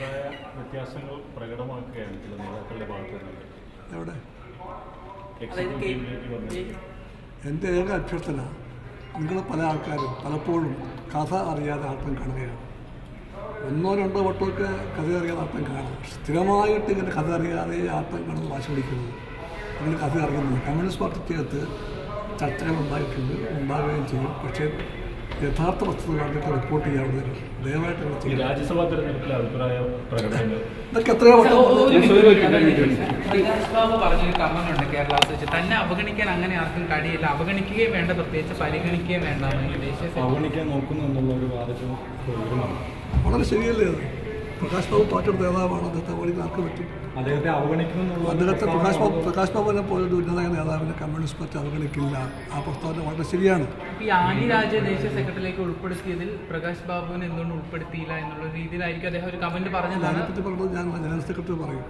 അഭിപ്രായ വ്യത്യാസങ്ങൾ പ്രകടമാക്കുകയാണ് ചില നേതാക്കളുടെ ഭാഗത്തു നിന്ന് എവിടെ എന്റെ ഏക അഭ്യർത്ഥന നിങ്ങൾ പല ആൾക്കാരും പലപ്പോഴും കഥ അറിയാതെ ആട്ടം കാണുകയാണ്. ഒന്നോ രണ്ടോ വട്ടമൊക്കെ കഥ അറിയാതെ ആട്ടം കാണും. സ്ഥിരമായിട്ട് ഇങ്ങനെ കഥ അറിയാതെ ആട്ടം കാണുന്നത് വാശി പിടിക്കുന്നത് അങ്ങനെ കഥ അറിയുന്നത്. കമ്മ്യൂണിസ്റ്റ് പാർട്ടിക്കകത്ത് ചർച്ചകൾ ഉണ്ടായിട്ടുണ്ട് ഉണ്ടാവുകയും ചെയ്യും. പക്ഷേ യഥാർത്ഥ വസ്തുത കണ്ടിട്ട് റിപ്പോർട്ട് ചെയ്യാവുന്നതിന് ദയവായിട്ട് രാജ്യസഭാ തെരഞ്ഞെടുപ്പിലെ അഭിപ്രായ പ്രകടനങ്ങൾ. ഇതൊക്കെ എത്രയോ പറഞ്ഞൊരു കേരള വെച്ച്. തന്നെ അവഗണിക്കാൻ അങ്ങനെ ആർക്കും കഴിയില്ല. അവഗണിക്കുകയും വേണ്ട പ്രത്യേകിച്ച് പരിഗണിക്കുകയും വേണ്ട എന്ന് അവഗണിക്കാൻ നോക്കുന്നു എന്നുള്ള ഒരു വാദം വളരെ ശരിയല്ലേ അത്? പ്രകാശ് ബാബു പാർട്ടിയുടെ നേതാവാണ് അദ്ദേഹത്തെ അവഗണിക്കാൻ ആർക്ക് പറ്റും. അദ്ദേഹത്തെ പ്രകാശ് ബാബു പ്രകാശ് ബാബുവിനെ പോലെ ഒരു ഉന്നതായ നേതാവിനെ കമ്മ്യൂണിസ്റ്റ് പാർട്ടി അവഗണിക്കില്ല. ആ പ്രസ്താവന വളരെ ശരിയാണ്. ഇപ്പൊ ഈ ആനി രാജ ദേശീയ സെക്രട്ടറിയിലേക്ക് ഉൾപ്പെടുത്തിയതിൽ പ്രകാശ് ബാബുവിനെ എന്തുകൊണ്ട് ഉൾപ്പെടുത്തിയില്ല എന്നുള്ള രീതിയിലായിരിക്കും അദ്ദേഹം ഒരു കമന്റ് പറഞ്ഞതാണ് അതിനെപ്പറ്റി പറഞ്ഞത് ഞാൻ ജനറൽ സെക്രട്ടറി പറയും.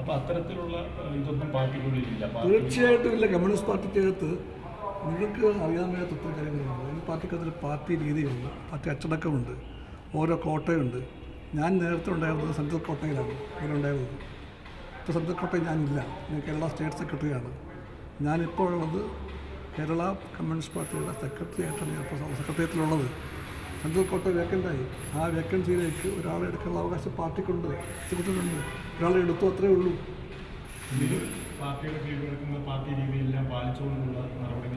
അപ്പൊ അത്തരത്തിലുള്ള ഇതൊന്നും പാർട്ടിക്കുള്ളിലില്ല. തീർച്ചയായിട്ടും ഇല്ല. കമ്മ്യൂണിസ്റ്റ് പാർട്ടിക്കകത്ത് നിങ്ങൾക്ക് അറിയാൻ മേലാത്ത ഒത്തിരി കാര്യങ്ങളുണ്ട്. ഈ പാർട്ടിക്കകത്തൊരു പാർട്ടി രീതിയുണ്ട്. പാർട്ടി അച്ചടക്കമുണ്ട്. ഓരോ കോട്ടയുണ്ട്. ഞാൻ നേരത്തെ ഉണ്ടായിരുന്നത് സെൻട്രൽ കോട്ടയിലാണ് ഇവിടെ ഉണ്ടായിരുന്നത്. ഇപ്പോൾ സെൻട്രൽ കോട്ടയിൽ ഞാനില്ല. ഞാൻ കേരള സ്റ്റേറ്റ് സെക്രട്ടറിയാണ്. ഞാനിപ്പോഴുള്ളത് കേരള കമ്മ്യൂണിസ്റ്റ് പാർട്ടിയുടെ സെക്രട്ടറി ആയിട്ടാണ് ഞാൻ ഇപ്പോൾ സെക്രട്ടേറിയറ്റിലുള്ളത്. സെൻട്രൽ കോട്ട വേക്കന്റായി ആ വേക്കൻസിയിലേക്ക് ഒരാളെ എടുക്കാനുള്ള അവകാശം പാർട്ടിക്കുണ്ട് സെക്രട്ടറിക്കുണ്ട്. ഒരാളെ എടുത്തു അത്രേ ഉള്ളൂ. പാർട്ടിയുടെ പാർട്ടി രീതിയെല്ലാം പാലിച്ചുകൊണ്ടുള്ള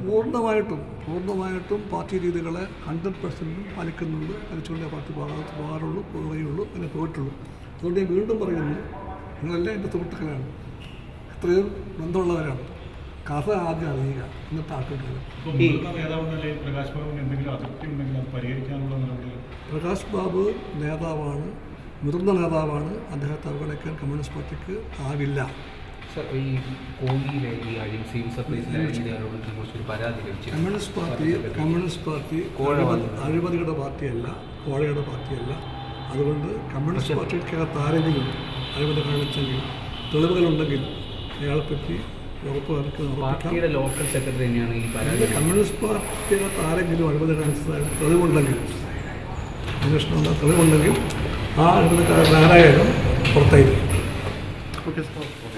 പൂർണമായിട്ടും പൂർണമായിട്ടും പാർട്ടി രീതികളെ ഹൺഡ്രഡ് പെർസെന്റും പാലിക്കുന്നുണ്ട്. പാലിച്ചുകൊണ്ടേ പാർട്ടി ഭാഗത്ത് പോകാറുള്ളൂ പോവുകയുള്ളൂ അങ്ങനെ പോയിട്ടുള്ളൂ. അതുകൊണ്ട് ഞാൻ വീണ്ടും പറയുന്നു നിങ്ങളെല്ലാം എന്റെ സുഹൃത്തുക്കളാണ്. ഇത്രയും ബന്ധമുള്ളവരാണ്. കഥ ആദ്യം അറിയുക എന്നിട്ട് ആക്കേണ്ടത് പ്രകാശ് ബാബു നേതാവാണ് മുതിർന്ന നേതാവാണ്. അദ്ദേഹത്തെ അവഗണിക്കാൻ കമ്മ്യൂണിസ്റ്റ് പാർട്ടിക്ക് ആവില്ല. സർ ഈ കോന്നിയിലെ പരാതി ലഭിച്ചു കമ്മ്യൂണിസ്റ്റ് പാർട്ടി കമ്മ്യൂണിസ്റ്റ് പാർട്ടി കോഴ അഴിമതിയുടെ പാർട്ടിയല്ല കോഴയുടെ പാർട്ടിയല്ല. അതുകൊണ്ട് കമ്മ്യൂണിസ്റ്റ് പാർട്ടിക്കകത്ത് ആരെങ്കിലും അഴിമതി കാണിച്ചെങ്കിൽ തെളിവുകളുണ്ടെങ്കിൽ അയാളെപ്പറ്റി ഉറപ്പ് കാണിക്കുന്ന ഉറപ്പിക്കാം. പാർട്ടിയുടെ ലോക്കൽ സെക്രട്ടറി തന്നെയാണ് ഈ പരാതി കമ്മ്യൂണിസ്റ്റ് പാർട്ടിക്കകത്ത് ആരെങ്കിലും അഴിമതി കാണിച്ചതായിട്ട് തെളിവുണ്ടെങ്കിൽ അന്വേഷണം തെളിവുണ്ടെങ്കിൽ ആ അഴിമതിക്കാരൻ ആരായാലും പുറത്തായിരിക്കും.